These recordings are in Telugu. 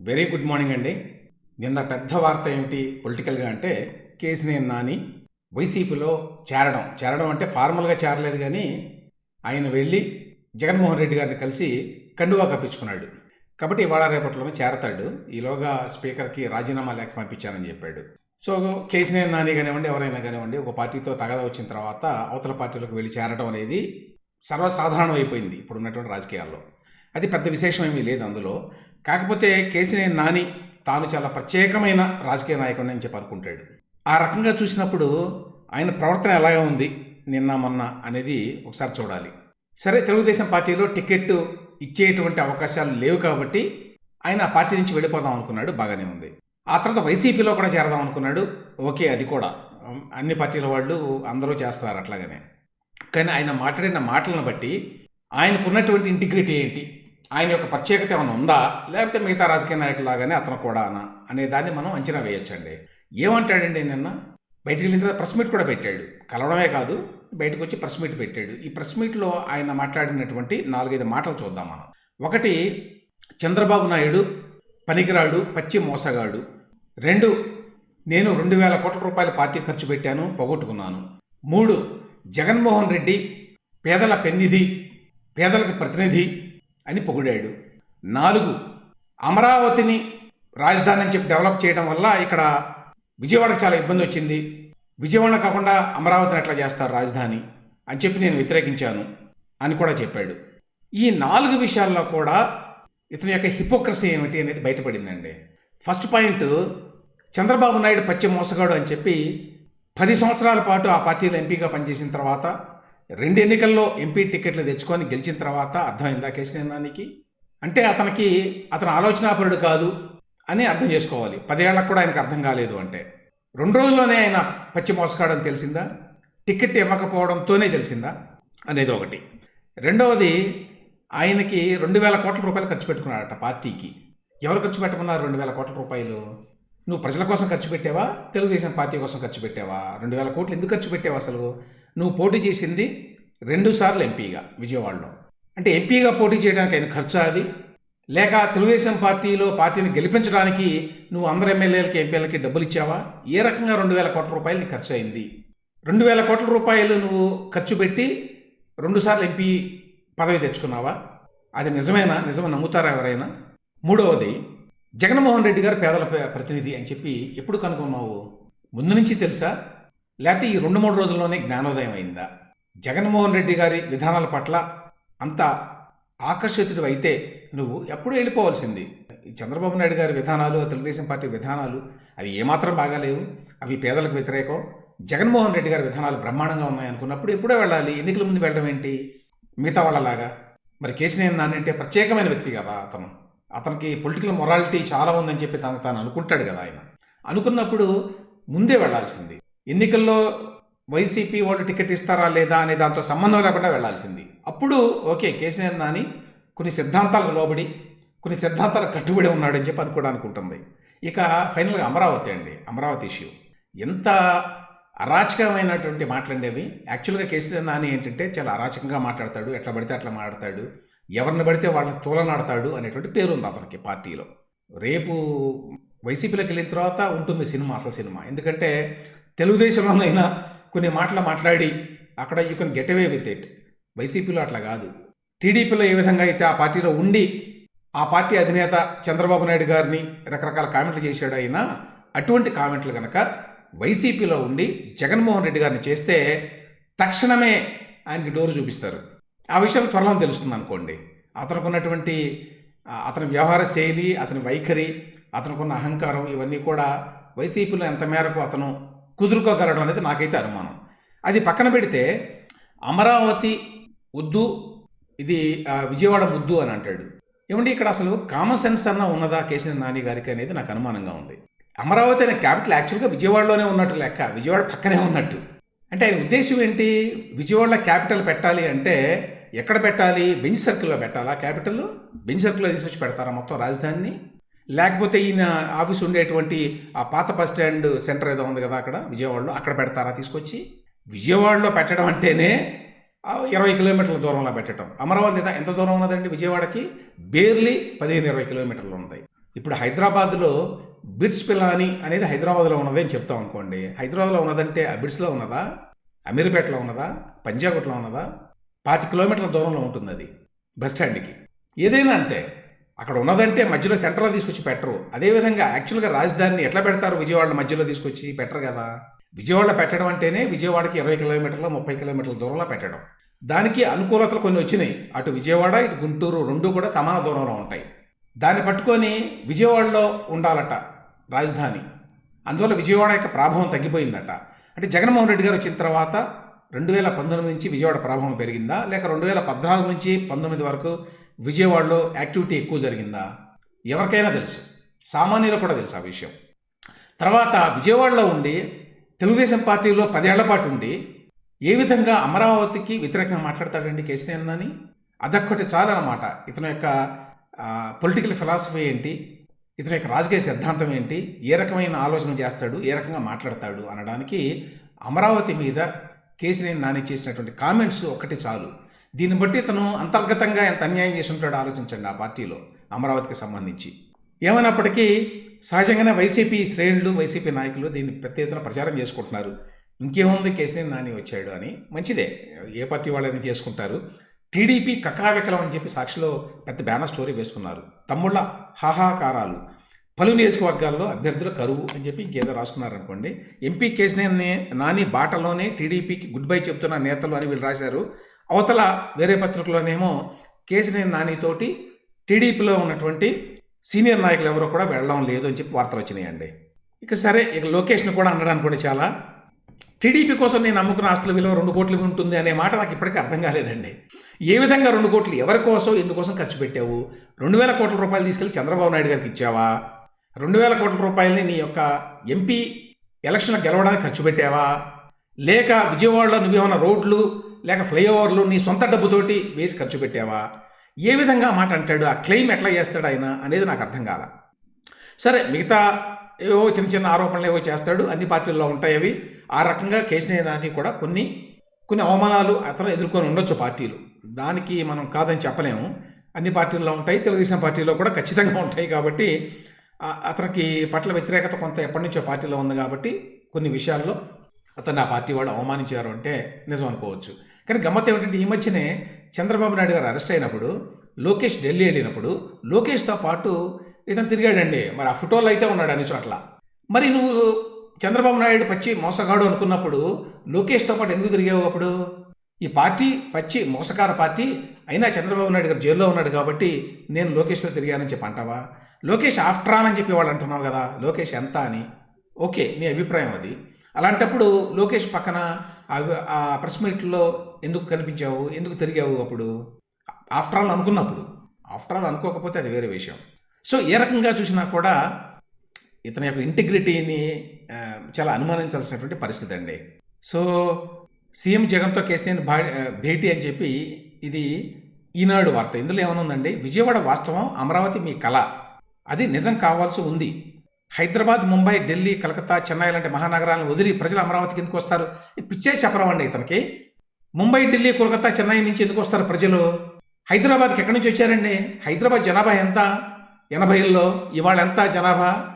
వెరీ గుడ్ మార్నింగ్ అండి. నిన్న పెద్ద వార్త ఏంటి పొలిటికల్గా అంటే కేసినేని నాని వైసీపీలో చేరడం. చేరడం అంటే ఫార్మల్గా చేరలేదు కానీ ఆయన వెళ్ళి జగన్మోహన్ రెడ్డి గారిని కలిసి కండువా కప్పించుకున్నాడు. కాబట్టి ఇవాళ రేపట్లోనే చేరతాడు. ఈలోగా స్పీకర్కి రాజీనామా లేఖ పంపించానని చెప్పాడు. సో కేసినేని నాని కానివ్వండి ఎవరైనా కానివ్వండి ఒక పార్టీతో తగద వచ్చిన తర్వాత అవతల పార్టీలోకి వెళ్ళి చేరడం అనేది సర్వసాధారణం అయిపోయింది ఇప్పుడు ఉన్నటువంటి రాజకీయాల్లో. అది పెద్ద విశేషం ఏమీ లేదు అందులో. కాకపోతే కేసినేని నాని తాను చాలా ప్రత్యేకమైన రాజకీయ నాయకుడిని అని చెప్పి అనుకుంటాడు. ఆ రకంగా చూసినప్పుడు ఆయన ప్రవర్తన ఎలాగా ఉంది నిన్న మొన్న అనేది ఒకసారి చూడాలి. సరే తెలుగుదేశం పార్టీలో టికెట్ ఇచ్చేటువంటి అవకాశాలు లేవు కాబట్టి ఆయన ఆ పార్టీ నుంచి వెళ్ళిపోదాం అనుకున్నాడు బాగానే ఉంది. ఆ తర్వాత వైసీపీలో కూడా చేరదాం అనుకున్నాడు ఓకే అది కూడా. అన్ని పార్టీల వాళ్ళు అందరూ చేస్తారు అట్లాగనే. కానీ ఆయన మాట్లాడిన మాటలను బట్టి ఆయనకున్నటువంటి ఇంటిగ్రిటీ ఏంటి? ఆయన యొక్క ప్రత్యేకత ఏమైనా ఉందా? లేకపోతే మిగతా రాజకీయ నాయకులాగానే అతను కూడా అనే దాన్ని మనం అంచనా వేయొచ్చండి. ఏమంటాడండి నిన్న? బయటికి వెళ్ళిన తర్వాత ప్రెస్ మీట్ కూడా పెట్టాడు. కలవడమే కాదు బయటకు వచ్చి ప్రెస్ మీట్ పెట్టాడు. ఈ ప్రెస్ మీట్లో ఆయన మాట్లాడినటువంటి నాలుగైదు మాటలు చూద్దాం మనం. ఒకటి చంద్రబాబు నాయుడు పనికిరాడు పచ్చి మోసగాడు. రెండు నేను రెండు వేల కోట్ల రూపాయల పార్టీ ఖర్చు పెట్టాను పోగొట్టుకున్నాను. మూడు జగన్మోహన్ రెడ్డి పేదల పెన్నిధి పేదలకు ప్రతినిధి అని పొగిడాడు. నాలుగు అమరావతిని రాజధాని అని చెప్పి డెవలప్ చేయడం వల్ల ఇక్కడ విజయవాడకు చాలా ఇబ్బంది వచ్చింది. విజయవాడ కాకుండా అమరావతిని ఎట్లా చేస్తారు రాజధాని అని చెప్పి నేను వ్యతిరేకించాను అని కూడా చెప్పాడు. ఈ నాలుగు విషయాల్లో కూడా ఇతని యొక్క హిపోక్రసీ ఏమిటి అనేది బయటపడిందండి. ఫస్ట్ పాయింట్ చంద్రబాబు నాయుడు పచ్చి మోసగాడు అని చెప్పి పది సంవత్సరాల పాటు ఆ పార్టీలో ఎంపీగా పనిచేసిన తర్వాత రెండు ఎన్నికల్లో ఎంపీ టికెట్లు తెచ్చుకొని గెలిచిన తర్వాత అర్థమైందా కేసీనానికి అంటే అతనికి అతను ఆలోచనాపరుడు కాదు అని అర్థం చేసుకోవాలి. పదేళ్ళకు కూడా ఆయనకు అర్థం కాలేదు అంటే. రెండు రోజుల్లోనే ఆయన పచ్చి మోసకాడని తెలిసిందా? టికెట్ ఇవ్వకపోవడంతోనే తెలిసిందా? అనేది ఒకటి. రెండవది ఆయనకి రెండు వేల కోట్ల రూపాయలు ఖర్చు పెట్టుకున్నాడట పార్టీకి. ఎవరు ఖర్చు పెట్టమన్నారు రెండు వేల కోట్ల రూపాయలు? నువ్వు ప్రజల కోసం ఖర్చు పెట్టావా? తెలుగుదేశం పార్టీ కోసం ఖర్చు పెట్టావా? రెండు వేల కోట్లు ఎందుకు ఖర్చు పెట్టావు అసలు? నువ్వు పోటీ చేసింది రెండు సార్లు ఎంపీగా విజయవాడలో. అంటే ఎంపీగా పోటీ చేయడానికి ఆయన ఖర్చు అది? లేక తెలుగుదేశం పార్టీలో పార్టీని గెలిపించడానికి నువ్వు అందరు ఎమ్మెల్యేలకి ఎంపీలకి డబ్బులు ఇచ్చావా? ఏ రకంగా రెండు వేల కోట్ల రూపాయలు నీ ఖర్చు అయింది? రెండు వేల కోట్ల రూపాయలు నువ్వు ఖర్చు పెట్టి రెండుసార్లు ఎంపీ పదవి తెచ్చుకున్నావా? అది నిజమేనా? నిజమే నమ్ముతారా ఎవరైనా? మూడవది జగన్మోహన్ రెడ్డి గారు పేదల ప్రతినిధి అని చెప్పి ఎప్పుడు కనుక్కున్నావు ముందు నుంచి తెలుసా? లేకపోతే ఈ రెండు మూడు రోజుల్లోనే జ్ఞానోదయం అయిందా? జగన్మోహన్ రెడ్డి గారి విధానాల పట్ల అంత ఆకర్షితుడు అయితే నువ్వు ఎప్పుడు వెళ్ళిపోవాల్సింది. చంద్రబాబు నాయుడు గారి విధానాలు తెలుగుదేశం పార్టీ విధానాలు అవి ఏమాత్రం బాగాలేవు. అవి పేదలకు వ్యతిరేకం. జగన్మోహన్ రెడ్డి గారి విధానాలు బ్రహ్మాండంగా ఉన్నాయి అనుకున్నప్పుడు వెళ్ళాలి. ఎన్నికల ముందు వెళ్ళడం ఏంటి? మిగతా వాళ్ళలాగా? మరి కేసీనేని నానంటే ప్రత్యేకమైన వ్యక్తి కదా అతను. అతనికి పొలిటికల్ మొరాలిటీ చాలా ఉందని చెప్పి తను తాను అనుకుంటాడు కదా ఆయన. అనుకున్నప్పుడు ముందే వెళ్ళాల్సింది. ఎన్నికల్లో వైసీపీ వాళ్ళు టికెట్ ఇస్తారా లేదా అనే దాంతో సంబంధం లేకుండా వెళ్ళాల్సింది అప్పుడు ఓకే కేసీఆర్ నాని కొన్ని సిద్ధాంతాలకు లోబడి కొన్ని సిద్ధాంతాలకు కట్టుబడి ఉన్నాడని చెప్పి అనుకోవడానికి ఉంటుంది. ఇక ఫైనల్గా అమరావతి అండి అమరావతి ఇష్యూ ఎంత అరాచకమైనటువంటి మాట్లాడేవి యాక్చువల్గా కేసీఆర్ నాని ఏంటంటే చాలా అరాచకంగా మాట్లాడతాడు ఎట్లా పడితే అట్లా మాట్లాడతాడు ఎవరిని పడితే వాళ్ళని తూలనాడతాడు అనేటువంటి పేరు ఉంది అతనికి పార్టీలో. రేపు వైసీపీలోకి వెళ్ళిన తర్వాత ఉంటుంది సినిమా అసలు సినిమా. ఎందుకంటే తెలుగుదేశంలోనైనా కొన్ని మాటలు మాట్లాడి అక్కడ you can get away with it వైసీపీలో అట్లా కాదు. టీడీపీలో ఏ విధంగా అయితే ఆ పార్టీలో ఉండి ఆ పార్టీ అధినేత చంద్రబాబు నాయుడు గారిని రకరకాల కామెంట్లు చేశాడు అయినా అటువంటి కామెంట్లు కనుక వైసీపీలో ఉండి జగన్మోహన్ రెడ్డి గారిని చేస్తే తక్షణమే ఆయనకి డోరు చూపిస్తారు. ఆ విషయం త్వరలో తెలుస్తుంది అనుకోండి. అతనికి ఉన్నటువంటి అతని వ్యవహార శైలి అతని వైఖరి అతనికి ఉన్న అహంకారం ఇవన్నీ కూడా వైసీపీలో ఎంత మేరకు అతను కుదురుకోగలడం అనేది నాకైతే అనుమానం. అది పక్కన పెడితే అమరావతి ఉద్దు ఇది విజయవాడ ముద్దు అని అంటాడు. ఏమండి ఇక్కడ అసలు కామన్ సెన్స్ అన్న ఉన్నదా కేసీఆర్ నాని గారికి అనేది నాకు అనుమానంగా ఉంది. అమరావతి అనే క్యాపిటల్ యాక్చువల్గా విజయవాడలోనే ఉన్నట్టు లెక్క విజయవాడ పక్కనే ఉన్నట్టు. అంటే ఆయన ఉద్దేశం ఏంటి? విజయవాడలో క్యాపిటల్ పెట్టాలి అంటే ఎక్కడ పెట్టాలి? బెంచ్ సర్కిల్లో పెట్టాలా క్యాపిటల్ బెంచ్ సర్కిల్లో తీసుకొచ్చి పెడతారా మొత్తం రాజధానిని? లేకపోతే ఈయన ఆఫీస్ ఉండేటువంటి ఆ పాత బస్ స్టాండ్ సెంటర్ ఏదో ఉంది కదా అక్కడ విజయవాడలో అక్కడ పెడతారా తీసుకొచ్చి? విజయవాడలో పెట్టడం అంటేనే ఇరవై కిలోమీటర్ల దూరంలో పెట్టడం అమరావతి ఎంత- ఎంత దూరం ఉన్నదండి విజయవాడకి? బేర్లీ పదిహేను ఇరవై కిలోమీటర్లు ఉంటాయి ఇప్పుడు హైదరాబాద్లో బిడ్స్ పిలాని అనేది హైదరాబాద్లో ఉన్నది అని చెప్తాం అనుకోండి. హైదరాబాద్లో ఉన్నదంటే ఆ బిడ్స్లో ఉన్నదా? అమీర్పేటలో ఉన్నదా? పంజాగుట్లో ఉన్నదా? పాతి కిలోమీటర్ల దూరంలో ఉంటుంది అది బస్ స్టాండ్కి. ఏదైనా అంతే. అక్కడ ఉన్నదంటే మధ్యలో సెంటర్లో తీసుకొచ్చి పెట్టరు. అదేవిధంగా యాక్చువల్గా రాజధానిని ఎట్లా పెడతారు? విజయవాడ మధ్యలో తీసుకొచ్చి పెట్టరు కదా. విజయవాడ పెట్టడం అంటేనే విజయవాడకి ఇరవై కిలోమీటర్ల ముప్పై కిలోమీటర్ల దూరంలో పెట్టడం. దానికి అనుకూలతలు కొన్ని వచ్చినాయి. అటు విజయవాడ ఇటు గుంటూరు రెండు కూడా సమాన దూరంలో ఉంటాయి. దాన్ని పట్టుకొని విజయవాడలో ఉండాలట రాజధాని. అందువల్ల విజయవాడ యొక్క ప్రభావం తగ్గిపోయిందట. అంటే జగన్మోహన్ రెడ్డి గారు వచ్చిన తర్వాత రెండు వేల పంతొమ్మిది నుంచి విజయవాడ ప్రభావం పెరిగిందా? లేక రెండు వేల పద్నాలుగు నుంచి పంతొమ్మిది వరకు విజయవాడలో యాక్టివిటీ ఎక్కువ జరిగిందా? ఎవరికైనా తెలుసు. సామాన్యులకు కూడా తెలుసు ఆ విషయం. తర్వాత విజయవాడలో ఉండి తెలుగుదేశం పార్టీలో పదేళ్ళ పాటు ఉండి ఏ విధంగా అమరావతికి వ్యతిరేకంగా మాట్లాడతాడండి కేసీఆర్ అని అదొక్కటి చాలన్నమాట ఇతని యొక్క పొలిటికల్ ఫిలాసఫీ ఏంటి? ఇతని యొక్క రాజకీయ సిద్ధాంతం ఏంటి? ఏ రకమైన ఆలోచన చేస్తాడు? ఏ రకంగా మాట్లాడతాడు? అనడానికి అమరావతి మీద కేసీఆర్ నాని చేసినటువంటి కామెంట్స్ ఒకటి చాలు. దీన్ని బట్టి ఇతను అంతర్గతంగా ఎంత అన్యాయం చేసి ఉంటాడో ఆలోచించండి ఆ పార్టీలో అమరావతికి సంబంధించి. ఏమైనప్పటికీ సహజంగానే వైసీపీ శ్రేణులు వైసీపీ నాయకులు దీన్ని పెద్ద ఎత్తున ప్రచారం చేసుకుంటున్నారు. ఇంకేముంది కేసీఆర్ నాని వచ్చాడు అని? మంచిదే. ఏ పార్టీ వాళ్ళని చేసుకుంటారు? టీడీపీ కకావికలం అని చెప్పి సాక్షిలో పెద్ద బ్యానర్ స్టోరీ వేసుకున్నారు. తమ్ముళ్ళ హాహాకారాలు. పలు నియోజకవర్గాల్లో అభ్యర్థుల కరువు అని చెప్పి ఇంకేదో రాసుకున్నారనుకోండి. ఎంపీ కేసీఆర్ని నాని బాటలోనే టీడీపీకి గుడ్ బై చెప్తున్న నేతలు అని వీళ్ళు రాశారు. అవతల వేరే పత్రికలోనేమో కేసీఆర్ నానితోటి టీడీపీలో ఉన్నటువంటి సీనియర్ నాయకులు ఎవరో కూడా వెళ్ళడం లేదు అని చెప్పి వార్తలు వచ్చినాయండి. ఇక సరే ఇక లొకేషన్ కూడా అనడానికి కూడా చాలా టీడీపీ కోసం నేను అమ్ముకున్న ఆస్తుల విలువ రెండు కోట్లు ఉంటుంది అనే మాట నాకు ఇప్పటికీ అర్థం కాలేదండి. ఏ విధంగా రెండు కోట్లు ఎవరి కోసం ఎందుకోసం ఖర్చు పెట్టావు? రెండు వేల కోట్ల రూపాయలు తీసుకెళ్ళి చంద్రబాబు నాయుడు గారికి ఇచ్చావా? రెండు వేల కోట్ల రూపాయలని నీ యొక్క ఎంపీ ఎలక్షన్ గెలవడానికి ఖర్చు పెట్టావా? లేక విజయవాడలో నువ్వేమైనా రోడ్లు లేక ఫ్లైఓవర్లు నీ సొంత డబ్బుతోటి వేసి ఖర్చు పెట్టావా? ఏ విధంగా మాట అంటాడు? ఆ క్లెయిమ్ ఎట్లా చేస్తాడు ఆయన అనేది నాకు అర్థం కాల. సరే మిగతా ఏవో చిన్న చిన్న ఆరోపణలు ఏవో చేస్తాడు. అన్ని పార్టీల్లో ఉంటాయి అవి. ఆ రకంగా కేసీఆర్ కూడా కొన్ని కొన్ని అవమానాలు అతను ఎదుర్కొని ఉండొచ్చు పార్టీలు. దానికి మనం కాదని చెప్పలేము. అన్ని పార్టీల్లో ఉంటాయి. తెలుగుదేశం పార్టీలో కూడా ఖచ్చితంగా ఉంటాయి కాబట్టి అతనికి పట్ల వ్యతిరేకత కొంత ఎప్పటి నుంచో పార్టీలో ఉంది కాబట్టి కొన్ని విషయాల్లో అతను ఆ పార్టీ వాళ్ళు అవమానించారు అంటే నిజం అనుకోవచ్చు. కానీ గమ్మత్ ఏమిటంటే ఈ మధ్యనే చంద్రబాబు నాయుడు గారు అరెస్ట్ అయినప్పుడు లోకేష్ ఢిల్లీ వెళ్ళినప్పుడు లోకేష్తో పాటు ఇతను తిరిగాడండి. మరి ఆ ఫోటోలో అయితే ఉన్నాడు అన్ని చోట్ల. మరి నువ్వు చంద్రబాబు నాయుడు పచ్చి మోసగాడు అనుకున్నప్పుడు లోకేష్తో పాటు ఎందుకు తిరిగావు అప్పుడు? ఈ పార్టీ పచ్చి మోసకార పార్టీ అయినా చంద్రబాబు నాయుడు గారు జైల్లో ఉన్నాడు కాబట్టి నేను లోకేష్తో తిరిగానని చెప్పి అంటావా? లోకేష్ ఆఫ్టర్ ఆన్ అని చెప్పి వాళ్ళు అంటున్నావు కదా లోకేష్ ఎంత అని. ఓకే నీ అభిప్రాయం అది. అలాంటప్పుడు లోకేష్ పక్కన ఆ- ఆ ప్రెస్ మీట్లో ఎందుకు కనిపించావు? ఎందుకు తిరిగావు అప్పుడు? ఆఫ్టర్ ఆల్ అనుకున్నప్పుడు. ఆఫ్టర్ ఆల్ అనుకోకపోతే అది వేరే విషయం. సో ఏ రకంగా చూసినా కూడా ఇతని యొక్క ఇంటిగ్రిటీని చాలా అనుమానించాల్సినటువంటి పరిస్థితి అండి. సో సీఎం జగన్తో కేసీఆర్ భా భేటీ అని చెప్పి ఇది ఈనాడు వార్త. ఇందులో ఏమనుందండి? విజయవాడ వాస్తవం అమరావతి మీ కళ. అది నిజం కావాల్సి ఉంది. హైదరాబాద్ ముంబై ఢిల్లీ కలకత్తా చెన్నై లాంటి మహానగరాలను వదిలి ప్రజలు అమరావతికి ఎందుకు వస్తారు? ఈ పిచ్చే చెప్పడం అండి ఇతనికి. ముంబై ఢిల్లీ కోల్కతా చెన్నై నుంచి ఎందుకు వస్తారు ప్రజలు? హైదరాబాద్కి ఎక్కడి నుంచి వచ్చారండి? హైదరాబాద్ జనాభా ఎంత? ఎనభైల్లో ఇవాళ ఎంత జనాభా?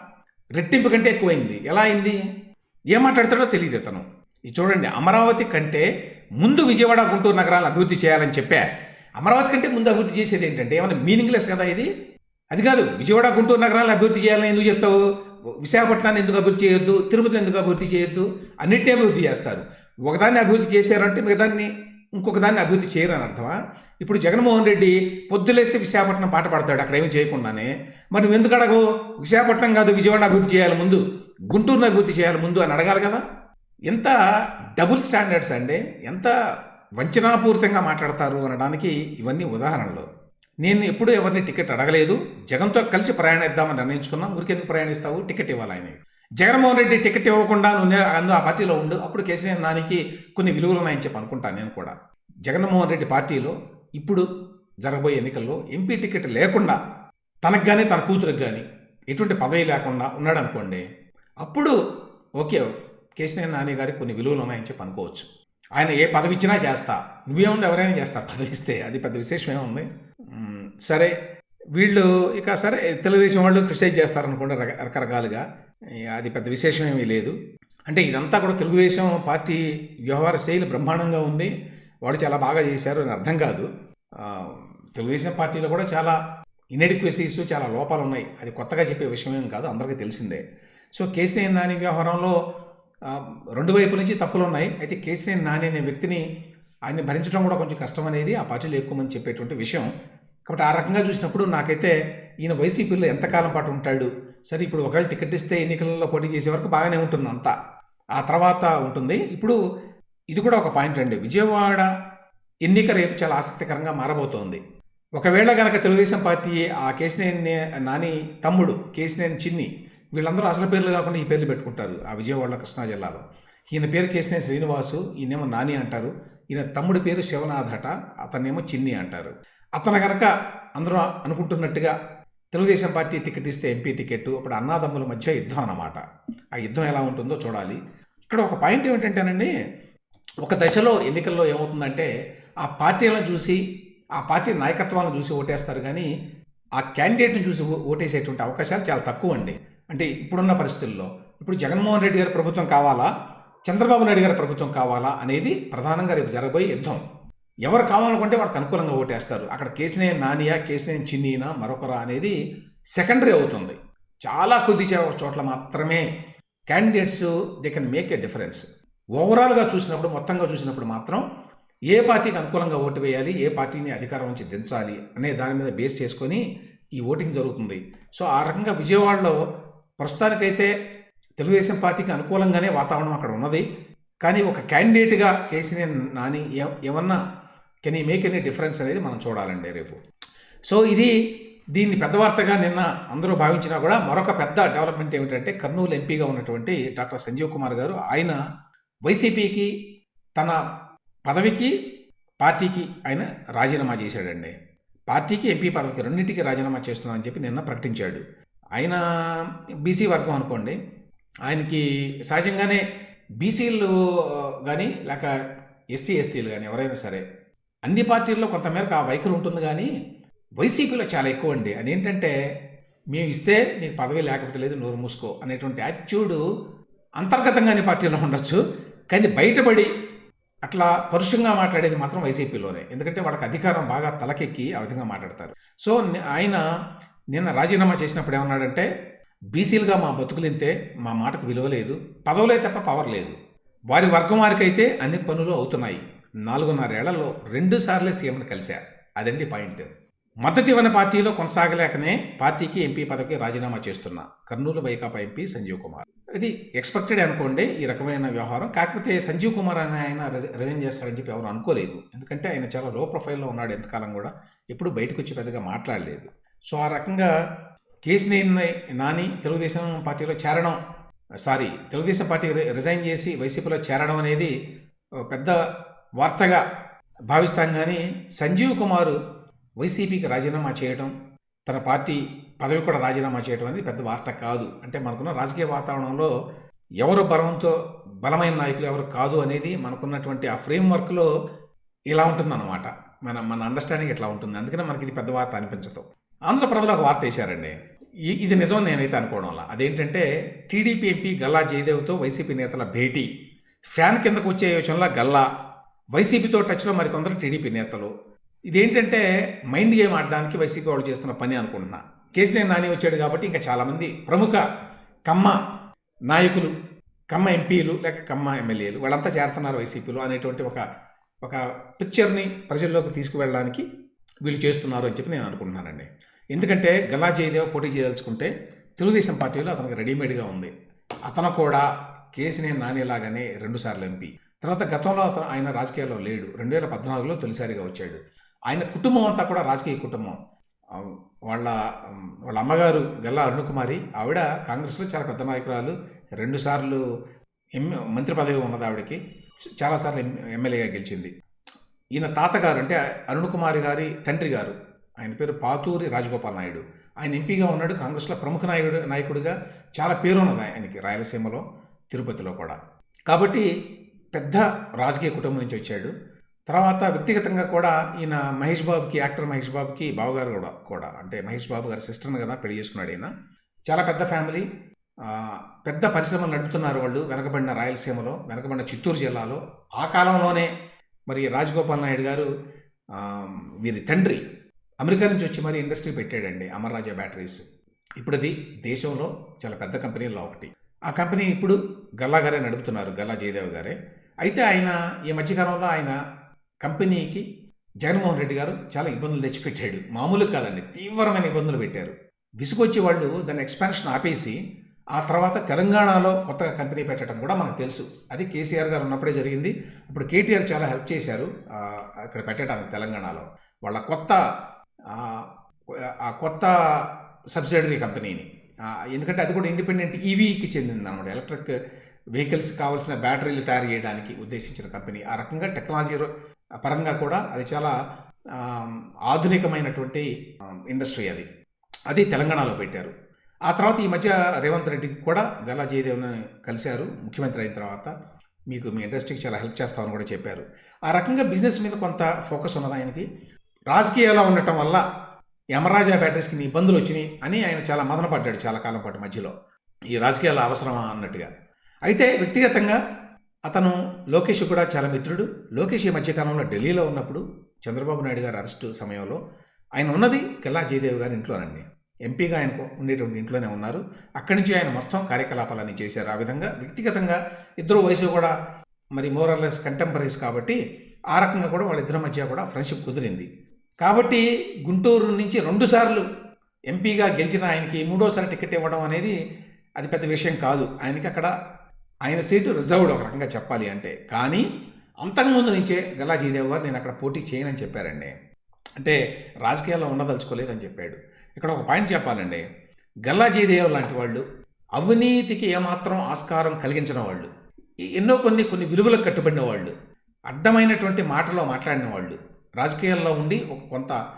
రెట్టింపు కంటే ఎక్కువైంది. ఎలా అయింది? ఏం మాట్లాడతాడో తెలియదు ఇతను. ఇది చూడండి అమరావతి కంటే ముందు విజయవాడ గుంటూరు నగరాలను అభివృద్ధి చేయాలని చెప్పా. అమరావతి కంటే ముందు అభివృద్ధి చేసేది ఏంటంటే ఏమైనా మీనింగ్లెస్ కదా ఇది? అది కాదు విజయవాడ గుంటూరు నగరాలను అభివృద్ధి చేయాలని ఎందుకు చెప్తావు? విశాఖపట్నాన్ని ఎందుకు అభివృద్ధి చేయొద్దు? తిరుపతిని ఎందుకు అభివృద్ధి చేయొద్దు? అన్నింటినీ అభివృద్ధి చేస్తారు. ఒకదాన్ని అభివృద్ధి చేశారంటే మిగతాన్ని ఇంకొక దాన్ని అభివృద్ధి చేయరు అని అర్థమా? ఇప్పుడు జగన్మోహన్ రెడ్డి పొద్దులేస్తే విశాఖపట్నం పాట పాడతాడు అక్కడ ఏమీ చేయకుండానే. మరి నువ్వు ఎందుకు అడగవు? విశాఖపట్నం కాదు విజయవాడ అభివృద్ధి చేయాలి ముందు. గుంటూరుని అభివృద్ధి చేయాలి ముందు అని అడగాలి కదా? ఎంత డబుల్ స్టాండర్డ్స్ అండి? ఎంత వంచనాపూరితంగా మాట్లాడతారు అనడానికి ఇవన్నీ ఉదాహరణలు. నేను ఎప్పుడూ ఎవరిని టికెట్ అడగలేదు. జగన్తో కలిసి ప్రయాణిద్దామని నిర్ణయించుకున్నా. ఊరికెందుకు ప్రయాణిస్తావు? టికెట్ ఇవ్వాలి ఆయన జగన్మోహన్ రెడ్డి టికెట్ ఇవ్వకుండా నువ్వు నే- అందులో ఆ పార్టీలో ఉండు. అప్పుడు కేసీఆర్ నానికి కొన్ని విలువలు ఉన్నాయని చెప్పి అనుకుంటాను నేను కూడా. జగన్మోహన్ రెడ్డి పార్టీలో ఇప్పుడు జరగబోయే ఎన్నికల్లో ఎంపీ టికెట్ లేకుండా తనకు కానీ తన కూతురికి కానీ ఎటువంటి పదవి లేకుండా ఉన్నాడు అనుకోండి అప్పుడు ఓకే కేసీఆర్ నాని గారికి కొన్ని విలువలు ఉన్నాయని చెప్పి అనుకోవచ్చు. ఆయన ఏ పదవి ఇచ్చినా చేస్తా. నువ్వేముంది ఎవరైనా చేస్తా. పదవి ఇస్తే. అది పెద్ద విశేషం ఏముంది? సరే వీళ్ళు ఇక సరే తెలుగుదేశం వాళ్ళు క్రిటిసైజ్ చేస్తారనుకోండి రక రకరకాలుగా. అది పెద్ద విశేషం ఏమీ లేదు. అంటే ఇదంతా కూడా తెలుగుదేశం పార్టీ వ్యవహార శైలి బ్రహ్మాండంగా ఉంది. వాడు చాలా బాగా చేశారు అని అర్థం కాదు. తెలుగుదేశం పార్టీలో కూడా చాలా ఇన్ఎడిక్వసీస్ చాలా లోపాలు ఉన్నాయి. అది కొత్తగా చెప్పే విషయం ఏం కాదు అందరికీ తెలిసిందే. సో కేసీఆర్ నాని వ్యవహారంలో రెండు వైపు నుంచి తప్పులు ఉన్నాయి. అయితే కేసీఆర్ నాని అనే వ్యక్తిని ఆయన్ని భరించడం కూడా కొంచెం కష్టం అనేది ఆ పార్టీలో ఎక్కువ మంది చెప్పేటువంటి విషయం. కాబట్టి ఆ రకంగా చూసినప్పుడు నాకైతే ఈయన వైసీపీలో ఎంతకాలం పాటు ఉంటాడు? సరే ఇప్పుడు ఒకవేళ టికెట్ ఇస్తే ఎన్నికలలో పోటీ చేసే వరకు బాగానే ఉంటుంది అంతా. ఆ తర్వాత ఉంటుంది. ఇప్పుడు ఇది కూడా ఒక పాయింట్ అండి. విజయవాడ ఎన్నిక రేపు చాలా ఆసక్తికరంగా మారబోతోంది. ఒకవేళ గనక తెలుగుదేశం పార్టీ ఆ కేసినేని నాని తమ్ముడు కేసినేని చిన్ని వీళ్ళందరూ అసలు పేర్లు కాకుండా ఈ పేర్లు పెట్టుకుంటారు ఆ విజయవాడ కృష్ణా జిల్లాలో. ఈయన పేరు కేసినేని శ్రీనివాసు ఈయనేమో నాని అంటారు. ఈయన తమ్ముడి పేరు శివనాథ్ అట అతనేమో చిన్ని అంటారు. అతను కనుక అందరూ అనుకుంటున్నట్టుగా తెలుగుదేశం పార్టీ టికెట్ ఇస్తే ఎంపీ టికెట్ అప్పుడు అన్నాదమ్ముల మధ్య యుద్ధం అన్నమాట. ఆ యుద్ధం ఎలా ఉంటుందో చూడాలి. ఇక్కడ ఒక పాయింట్ ఏమిటంటేనండి ఒక దశలో ఎన్నికల్లో ఏమవుతుందంటే ఆ పార్టీలను చూసి ఆ పార్టీ నాయకత్వాలను చూసి ఓటేస్తారు కానీ ఆ క్యాండిడేట్ని చూసి ఓటేసేటువంటి అవకాశాలు చాలా తక్కువ అండి అంటే ఇప్పుడున్న పరిస్థితుల్లో. ఇప్పుడు జగన్మోహన్ రెడ్డి గారి ప్రభుత్వం కావాలా? చంద్రబాబు నాయుడు గారి ప్రభుత్వం కావాలా? అనేది ప్రధానంగా రేపు జరగబోయే యుద్ధం. ఎవరు కావాలనుకుంటే వాళ్ళకి అనుకూలంగా ఓటేస్తారు. అక్కడ కేసినే నానియా కేసినే చిన్నీనా మరొకరా అనేది సెకండరీ అవుతుంది. చాలా కొద్ది చోట్ల మాత్రమే candidates they can make a difference ఓవరాల్గా చూసినప్పుడు మొత్తంగా చూసినప్పుడు మాత్రం ఏ పార్టీకి అనుకూలంగా ఓటు వేయాలి ఏ పార్టీని అధికారం నుంచి దించాలి అనే దాని మీద బేస్ చేసుకొని ఈ ఓటింగ్ జరుగుతుంది. సో ఆ రకంగా విజయవాడలో ప్రస్తుతానికైతే తెలుగుదేశం పార్టీకి అనుకూలంగానే వాతావరణం అక్కడ ఉన్నది. కానీ ఒక క్యాండిడేట్గా కేసీఆర్ నాని ఏమన్నా కెన్ ఈ మేక్ ఎనీ డిఫరెన్స్ అనేది మనం చూడాలండి రేపు. సో ఇది దీన్ని పెద్ద వార్తగా నిన్న అందరూ భావించినా కూడా మరొక పెద్ద డెవలప్మెంట్ ఏమిటంటే కర్నూలు ఎంపీగా ఉన్నటువంటి డాక్టర్ సంజీవ్ కుమార్ గారు ఆయన వైసీపీకి తన పదవికి పార్టీకి ఆయన రాజీనామా చేశాడండి. పార్టీకి ఎంపీ పదవికి రెండింటికి రాజీనామా చేస్తున్నానని చెప్పి నిన్న ప్రకటించాడు. ఆయన బీసీ వర్గం అనుకోండి ఆయనకి సహజంగానే బీసీలు కానీ లేక ఎస్సీ ఎస్టీలు కానీ ఎవరైనా సరే అన్ని పార్టీల్లో కొంతమేరకు ఆ వైఖరి ఉంటుంది కానీ వైసీపీలో చాలా ఎక్కువ అండి. అదేంటంటే మేము ఇస్తే నీకు పదవి లేకపోతే లేదు నోరు మూసుకో అనేటువంటి యాటిట్యూడ్ అంతర్గతంగానే పార్టీలో ఉండొచ్చు. కానీ బయటపడి అట్లా పరుషంగా మాట్లాడేది మాత్రం వైసీపీలోనే. ఎందుకంటే వాళ్ళకి అధికారం బాగా తలకెక్కి ఆ విధంగా మాట్లాడతారు. సో ఆయన నిన్న రాజీనామా చేసినప్పుడు ఏమన్నాడంటే బీసీలుగా మా బతుకులింతే మా మాటకు విలువ లేదు పదవులే తప్ప పవర్ లేదు. వారి వర్గం వారికైతే అన్ని పనులు అవుతున్నాయి. నాలుగున్నరేళ్ళలో రెండు సీఎంను కలిశారు. అదండి పాయింట్. మద్దతు ఇవ్వని పార్టీలో కొనసాగలేకనే పార్టీకి ఎంపీ పదవికి రాజీనామా చేస్తున్న కర్నూలు వైకాపా ఎంపీ సంజీవ్ కుమార్. ఇది ఎక్స్పెక్టెడ్ అనుకోండి ఈ రకమైన వ్యవహారం. కాకపోతే సంజీవ్ కుమార్ అని ఆయన రిజైన్ చేస్తారని చెప్పి ఎవరు అనుకోలేదు. ఎందుకంటే ఆయన చాలా లో ప్రొఫైల్లో ఉన్నాడు ఎంతకాలం కూడా. ఎప్పుడు బయటకు వచ్చి పెద్దగా మాట్లాడలేదు. సో ఆ రకంగా కేసీనేని నాని తెలుగుదేశం పార్టీలో చేరడం సారీ తెలుగుదేశం పార్టీ రిజైన్ చేసి వైసీపీలో చేరడం అనేది పెద్ద వార్తగా భావిస్తాం కానీ సంజీవ్ కుమారు వైసీపీకి రాజీనామా చేయడం తన పార్టీ పదవి కూడా రాజీనామా చేయడం అనేది పెద్ద వార్త కాదు. అంటే మనకున్న రాజకీయ వాతావరణంలో ఎవరు బలంతో బలమైన నాయకులు ఎవరు కాదు అనేది మనకున్నటువంటి ఆ ఫ్రేమ్వర్క్లో ఇలా ఉంటుందన్నమాట. మన మన అండర్స్టాండింగ్ ఇట్లా ఉంటుంది? అందుకనే మనకి ఇది పెద్ద వార్త అనిపించదు. ఆంధ్రప్రభలో ఒక వార్త వేశారండి. ఈ- ఇది నిజం నేనైతే అనుకోవడం వల్ల. అదేంటంటే టీడీపీ ఎంపీ గల్లా జయదేవ్తో వైసీపీ నేతల భేటీ. ఫ్యాన్ కిందకు వచ్చే యోచనలో గల్లా వైసీపీతో టచ్లో మరికొందరు టీడీపీ నేతలు. ఇదేంటంటే మైండ్ గేమ్ ఆడడానికి వైసీపీ వాళ్ళు చేస్తున్న పని అనుకుంటున్నా. కేసీఆర్ నాని వచ్చాడు కాబట్టి ఇంకా చాలామంది ప్రముఖ కమ్మ నాయకులు కమ్మ ఎంపీలు లేక కమ్మ ఎమ్మెల్యేలు వాళ్ళంతా చేరుతున్నారు వైసీపీలో అనేటువంటి ఒక ఒక పిక్చర్ని ప్రజల్లోకి తీసుకువెళ్ళడానికి వీళ్ళు చేస్తున్నారు అని చెప్పి నేను అనుకుంటున్నానండి. ఎందుకంటే గల్లా జయదేవ్ పోటీ చేయదలుచుకుంటే తెలుగుదేశం పార్టీలో అతనికి రెడీమేడ్గా ఉంది. అతను కూడా కేసీనే నానిలాగానే రెండుసార్లు ఎంపీ. తర్వాత గతంలో అతను ఆయన రాజకీయాల్లో లేడు. రెండు వేల పద్నాలుగులో తొలిసారిగా వచ్చాడు. ఆయన కుటుంబం అంతా కూడా రాజకీయ కుటుంబం. వాళ్ళ వాళ్ళ అమ్మగారు గల్లా అరుణకుమారి ఆవిడ కాంగ్రెస్లో చాలా పెద్ద నాయకురాలు రెండుసార్లు ఎం మంత్రి పదవి ఉన్నది ఆవిడకి. చాలాసార్లు ఎమ్మెల్యేగా గెలిచింది. ఈయన తాతగారు అంటే అరుణకుమారి గారి తండ్రి గారు. ఆయన పేరు పాతూరి రాజగోపాల్ నాయుడు. ఆయన ఎంపీగా ఉన్నాడు కాంగ్రెస్లో ప్రముఖ నాయకుడు నాయకుడిగా. చాలా పేరు ఉన్నది ఆయనకి రాయలసీమలో తిరుపతిలో కూడా. కాబట్టి పెద్ద రాజకీయ కుటుంబం నుంచి వచ్చాడు. తర్వాత వ్యక్తిగతంగా కూడా ఈయన మహేష్ బాబుకి యాక్టర్ మహేష్ బాబుకి బావగారు కూడా కూడా అంటే మహేష్ బాబు గారి సిస్టర్ని కదా పెళ్ళి చేసుకున్నాడు ఈయన. చాలా పెద్ద ఫ్యామిలీ పెద్ద పరిశ్రమలు నడుపుతున్నారు వాళ్ళు వెనకబడిన రాయలసీమలో వెనకబడిన చిత్తూరు జిల్లాలో. ఆ కాలంలోనే మరి రాజగోపాల్ నాయుడు గారు వీరి తండ్రి అమెరికా నుంచి వచ్చి మరి ఇండస్ట్రీ పెట్టాడండి అమర్రాజా బ్యాటరీస్. ఇప్పుడు అది దేశంలో చాలా పెద్ద కంపెనీల్లో ఒకటి. ఆ కంపెనీ ఇప్పుడు గల్లా గారే నడుపుతున్నారు గల్లా జయదేవ్ గారే. అయితే ఆయన ఈ మధ్యకాలంలో ఆయన కంపెనీకి జగన్మోహన్ రెడ్డి గారు చాలా ఇబ్బందులు తెచ్చిపెట్టాడు. మామూలు కాదండి తీవ్రమైన ఇబ్బందులు పెట్టారు. విసుగొచ్చి వాళ్ళు దాని ఎక్స్పాన్షన్ ఆపేసి ఆ తర్వాత తెలంగాణలో కొత్తగా కంపెనీ పెట్టడం కూడా మనకు తెలుసు. అది కేసీఆర్ గారు ఉన్నప్పుడే జరిగింది. ఇప్పుడు కేటీఆర్ చాలా హెల్ప్ చేశారు అక్కడ పెట్టడానికి తెలంగాణలో. వాళ్ళ కొత్త ఆ, కొత్త సబ్సిడరీ కంపెనీని. ఎందుకంటే అది కూడా ఇండిపెండెంట్ ఈవీకి చెందింది అనమాట ఎలక్ట్రిక్ వెహికల్స్ కావాల్సిన బ్యాటరీలు తయారు చేయడానికి ఉద్దేశించిన కంపెనీ. ఆ రకంగా టెక్నాలజీ పరంగా కూడా అది చాలా ఆధునికమైనటువంటి ఇండస్ట్రీ అది. అది తెలంగాణలో పెట్టారు. ఆ తర్వాత ఈ మధ్య రేవంత్ రెడ్డికి కూడా గల్లా జయదేవ్ని కలిశారు. ముఖ్యమంత్రి అయిన తర్వాత మీకు మీ ఇండస్ట్రీకి చాలా హెల్ప్ చేస్తామని కూడా చెప్పారు. ఆ రకంగా బిజినెస్ మీద కొంత ఫోకస్ ఉన్నది ఆయనకి. రాజకీయాల్లో ఉండటం వల్ల యమరాజా బ్యాటరీస్కి ఇబ్బందులు వచ్చినాయి అని ఆయన చాలా మదనపడ్డాడు చాలా కాలం పాటు మధ్యలో. ఈ రాజకీయాల అవసరమా అన్నట్టుగా. అయితే వ్యక్తిగతంగా అతను లోకేష్ కూడా చాలా మిత్రుడు. లోకేష్ ఈ మధ్యకాలంలో ఢిల్లీలో ఉన్నప్పుడు చంద్రబాబు నాయుడు గారి అరెస్టు సమయంలో ఆయన ఉన్నది కెల్లా జయదేవ్ గారి ఇంట్లోనండి. ఎంపీగా ఆయన ఉండేటువంటి ఇంట్లోనే ఉన్నారు. అక్కడి నుంచి ఆయన మొత్తం కార్యకలాపాలన్నీ చేశారు. ఆ విధంగా వ్యక్తిగతంగా ఇద్దరు వయసు కూడా మరి మోరల్లెస్ కంటెంపరీస్ కాబట్టి ఆ రకంగా కూడా వాళ్ళిద్దరి మధ్య కూడా ఫ్రెండ్షిప్ కుదిరింది. కాబట్టి గుంటూరు నుంచి రెండుసార్లు ఎంపీగా గెలిచిన ఆయనకి మూడోసారి టికెట్ ఇవ్వడం అనేది అది పెద్ద విషయం కాదు. ఆయనకి అక్కడ ఆయన సీటు రిజర్వ్డ్ ఒక రకంగా చెప్పాలి అంటే. కానీ అంతకుముందు నుంచే గల్లా జయదేవ్ గారు నేను అక్కడ పోటీ చేయనని చెప్పారండి. అంటే రాజకీయాల్లో ఉండదలుచుకోలేదని చెప్పాడు. ఇక్కడ ఒక పాయింట్ చెప్పాలండి. గల్లా జయదేవ్ లాంటి వాళ్ళు అవినీతికి ఏమాత్రం ఆస్కారం కలిగించిన వాళ్ళు ఎన్నో కొన్ని కొన్ని విలువలకు కట్టుబడిన వాళ్ళు అడ్డమైనటువంటి మాటలో మాట్లాడిన వాళ్ళు రాజకీయాల్లో ఉండి ఒక కొంత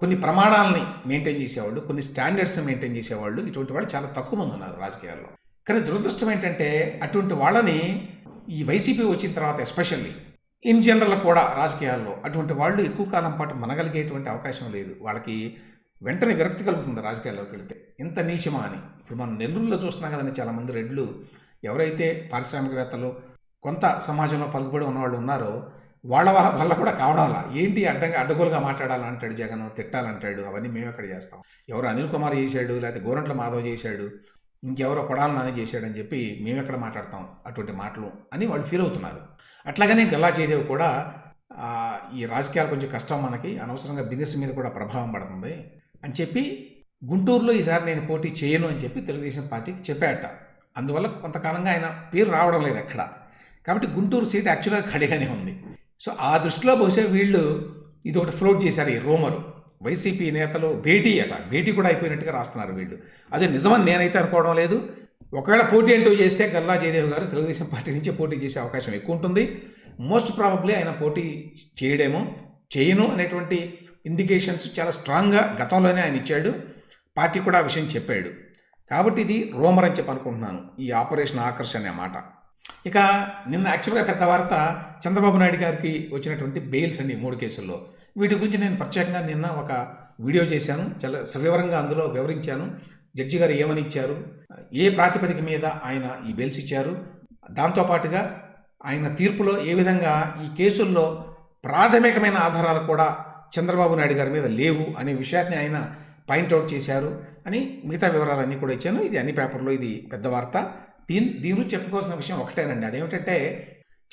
కొన్ని ప్రమాణాలని మెయింటైన్ చేసేవాళ్ళు కొన్ని స్టాండర్డ్స్ మెయింటైన్ చేసేవాళ్ళు ఇటువంటి వాళ్ళు చాలా తక్కువ మంది ఉన్నారు రాజకీయాల్లో. కానీ దురదృష్టం ఏంటంటే అటువంటి వాళ్ళని ఈ వైసీపీ వచ్చిన తర్వాత ఎస్పెషల్లీ ఇన్ జనరల్ కూడా రాజకీయాల్లో అటువంటి వాళ్ళు ఎక్కువ కాలం పాటు మనగలిగేటువంటి అవకాశం లేదు. వాళ్ళకి వెంటనే విరక్తి కలుగుతుంది రాజకీయాల్లోకి వెళితే. ఇంత నీచమా అని. ఇప్పుడు మనం నెల్లూరులో చూస్తున్నాం కదండి చాలామంది రెడ్లు. ఎవరైతే పారిశ్రామికవేత్తలు కొంత సమాజంలో పలుకుబడి ఉన్నవాళ్ళు ఉన్నారో వాళ్ళ వాళ్ళ వల్ల కూడా కావడం వల్ల ఏంటి అడ్డంగా అడ్డగోలుగా మాట్లాడాలంటాడు జగన్ తిట్టాలంటాడు అవన్నీ మేము ఎక్కడ చేస్తాం. ఎవరు అనిల్ కుమార్ చేశాడు లేకపోతే గోరంట్ల మాధవ్ చేశాడు ఇంకెవరో కొడాలి నాని చేశాడని చెప్పి మేము ఎక్కడ మాట్లాడతాం అటువంటి మాటలు అని వాళ్ళు ఫీల్ అవుతున్నారు. అట్లాగనే గల్లా జయదేవ్ కూడా ఈ రాజకీయాలు కొంచెం కష్టం మనకి అనవసరంగా బిజినెస్ మీద కూడా ప్రభావం పడుతుంది అని చెప్పి గుంటూరులో ఈసారి నేను పోటీ చేయను అని చెప్పి తెలుగుదేశం పార్టీకి చెప్పాట అందువల్ల కొంతకాలంగా ఆయన పేరు రావడం లేదు ఎక్కడ. కాబట్టి గుంటూరు సీట్ యాక్చువల్గా ఖాళీగానే ఉంది. సో ఆ దృష్టిలో బహుశా వీళ్ళు ఇది ఒకటి ఫ్లోట్ చేశారు ఈ రూమరు. వైసీపీ నేతలు భేటీ అట. భేటీ కూడా అయిపోయినట్టుగా రాస్తున్నారు వీళ్ళు. అదే నిజమని నేనైతే అనుకోవడం లేదు. ఒకవేళ పోటీ అంటూ చేస్తే గల్లా జయదేవ్ గారు తెలుగుదేశం పార్టీ నుంచి పోటీ చేసే అవకాశం ఎక్కువ ఉంటుంది. మోస్ట్ ప్రాబబ్లీ ఆయన పోటీ చేయడేమో చేయను అనేటువంటి ఇండికేషన్స్ చాలా స్ట్రాంగ్గా గతంలోనే ఆయన ఇచ్చాడు. పార్టీ కూడా ఆ విషయం చెప్పాడు. కాబట్టి ఇది రోమర్ అని చెప్పి అనుకుంటున్నాను. ఈ ఆపరేషన్ ఆకర్ష అనే మాట. ఇక నిన్న యాక్చువల్గా పెద్ద వార్త చంద్రబాబు నాయుడు గారికి వచ్చినటువంటి బెయిల్స్ అండి మూడు కేసుల్లో. వీటి గురించి నేను ప్రత్యేకంగా నిన్న ఒక వీడియో చేశాను. చాలా సవివరంగా అందులో వివరించాను. జడ్జి గారు ఏమని ఇచ్చారు? ఏ ప్రాతిపదిక మీద ఆయన ఈ బెయిల్స్ ఇచ్చారు? దాంతోపాటుగా ఆయన తీర్పులో ఏ విధంగా ఈ కేసుల్లో ప్రాథమికమైన ఆధారాలు కూడా చంద్రబాబు నాయుడు గారి మీద లేవు అనే విషయాన్ని ఆయన పాయింట్అవుట్ చేశారు అని మిగతా వివరాలన్నీ కూడా ఇచ్చాను. ఇది అన్ని పేపర్లో ఇది పెద్ద వార్త. దీని దీని గురించి చెప్పుకోవాల్సిన విషయం ఒకటేనండి. అదేమిటంటే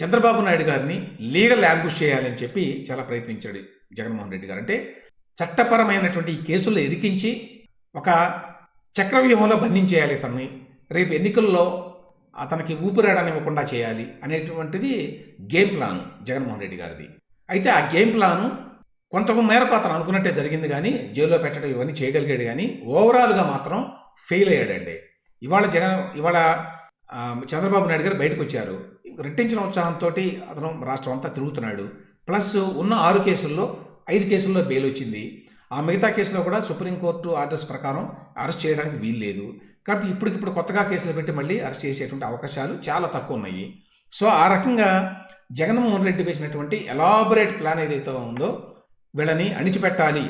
చంద్రబాబు నాయుడు గారిని లీగల్ యాంబుష్ చేయాలని చెప్పి చాలా ప్రయత్నించాడు. జగన్మోహన్ రెడ్డి గారు. అంటే చట్టపరమైనటువంటి ఈ కేసుల్లో ఇరికించి ఒక చక్రవ్యూహంలో బంధించేయాలి తనని. రేపు ఎన్నికల్లో అతనికి ఊపిరాడనివ్వకుండా చేయాలి అనేటువంటిది గేమ్ ప్లాన్ జగన్మోహన్ రెడ్డి గారిది. అయితే ఆ గేమ్ ప్లాను కొంత మేరకు అతను అనుకున్నట్టే జరిగింది కానీ జైల్లో పెట్టడం ఇవన్నీ చేయగలిగాడు కానీ ఓవరాల్గా మాత్రం ఫెయిల్ అయ్యాడండి. ఇవాళ జగన్ ఇవాళ చంద్రబాబు నాయుడు గారు బయటకు వచ్చారు రెట్టించిన ఉత్సాహంతో అతను రాష్ట్రం అంతా తిరుగుతున్నాడు. ప్లస్ ఉన్న ఆరు కేసుల్లో ఐదు కేసుల్లో బెయిల్ వచ్చింది ఆ మిగతా కేసులో కూడా సుప్రీంకోర్టు ఆర్డర్స్ ప్రకారం అరెస్ట్ చేయడానికి వీలు లేదు కాబట్టి ఇప్పటికిప్పుడు కొత్తగా కేసులు పెట్టి మళ్ళీ అరెస్ట్ చేసేటువంటి అవకాశాలు చాలా తక్కువ ఉన్నాయి సో ఆ రకంగా జగన్మోహన్ రెడ్డి వేసినటువంటి ఎలాబరేట్ ప్లాన్ ఏదైతే ఉందో వీళ్ళని అణిచిపెట్టాలి.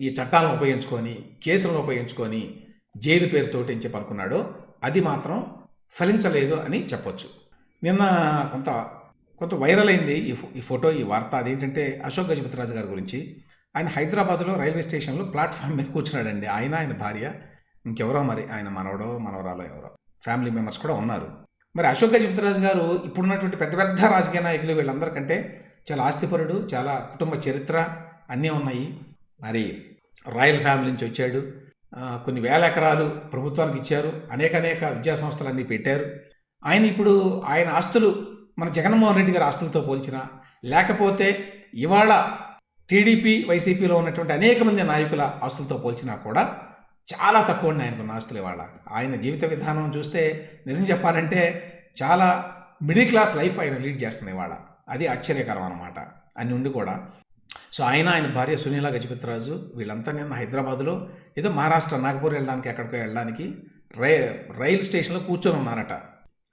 ఈ చట్టాలను ఉపయోగించుకొని కేసులను ఉపయోగించుకొని జైలు పేరుతోటి అని చెప్పి అనుకున్నాడో. అది మాత్రం ఫలించలేదు అని చెప్పొచ్చు. నిన్న కొంత కొంత వైరల్ అయింది. ఈ ఫో- ఈ ఫోటో ఈ వార్త అదేంటంటే అశోక్ గజపతిరాజు గారి గురించి. ఆయన హైదరాబాద్లో రైల్వే స్టేషన్లో ప్లాట్ఫామ్ మీద కూర్చున్నాడండి. ఆయన ఆయన భార్య ఇంకెవరో మరి? ఆయన మనవడో మనవరాలో ఎవరో? ఫ్యామిలీ మెంబర్స్ కూడా ఉన్నారు. మరి అశోక్ గజపతిరాజు గారు ఇప్పుడున్నటువంటి పెద్ద పెద్ద రాజకీయ నాయకులు వీళ్ళందరికంటే చాలా ఆస్తిపరుడు చాలా కుటుంబ చరిత్ర అన్నీ ఉన్నాయి. మరి రాయల్ ఫ్యామిలీ నుంచి వచ్చాడు. కొన్ని వేల ఎకరాలు ప్రభుత్వానికి ఇచ్చారు. అనేక అనేక విద్యా సంస్థలన్నీ పెట్టారు. ఆయన ఇప్పుడు ఆయన ఆస్తులు మన జగన్మోహన్ రెడ్డి గారి ఆస్తులతో పోల్చినా లేకపోతే ఇవాళ టీడీపీ వైసీపీలో ఉన్నటువంటి అనేక మంది నాయకుల ఆస్తులతో పోల్చినా కూడా చాలా తక్కువ ఉన్నాయి ఆయనకున్న ఆస్తులు ఇవాళ. ఆయన జీవిత విధానం చూస్తే నిజం చెప్పాలంటే చాలా మిడిల్ క్లాస్ లైఫ్ ఆయన లీడ్ చేస్తుంది ఇవాళ. అది ఆశ్చర్యకరం అనమాట అని ఉండి కూడా. సో ఆయన ఆయన భార్య సునీల గజపతిరాజు వీళ్ళంతా నిన్న హైదరాబాద్లో ఏదో మహారాష్ట్ర నాగపూర్ వెళ్ళడానికి ఎక్కడికో వెళ్ళడానికి రై రైల్ స్టేషన్లో కూర్చొని ఉన్నారట.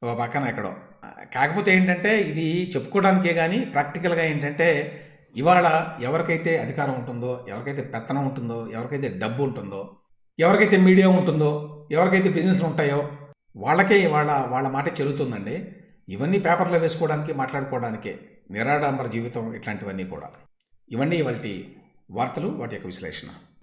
ఓ పక్కన ఎక్కడో. కాకపోతే ఏంటంటే ఇది చెప్పుకోవడానికే కానీ ప్రాక్టికల్గా ఏంటంటే ఇవాళ ఎవరికైతే అధికారం ఉంటుందో ఎవరికైతే పెత్తనం ఉంటుందో ఎవరికైతే డబ్బు ఉంటుందో ఎవరికైతే మీడియా ఉంటుందో ఎవరికైతే బిజినెస్లు ఉంటాయో వాళ్ళకే ఇవాళ వాళ్ళ మాట చెల్లుతుందండి. ఇవన్నీ పేపర్లో వేసుకోవడానికి మాట్లాడుకోవడానికే నిరాడంబర జీవితం ఇట్లాంటివన్నీ కూడా. ఇవన్నీ ఇవాళ వార్తలు వాటి యొక్క విశ్లేషణ.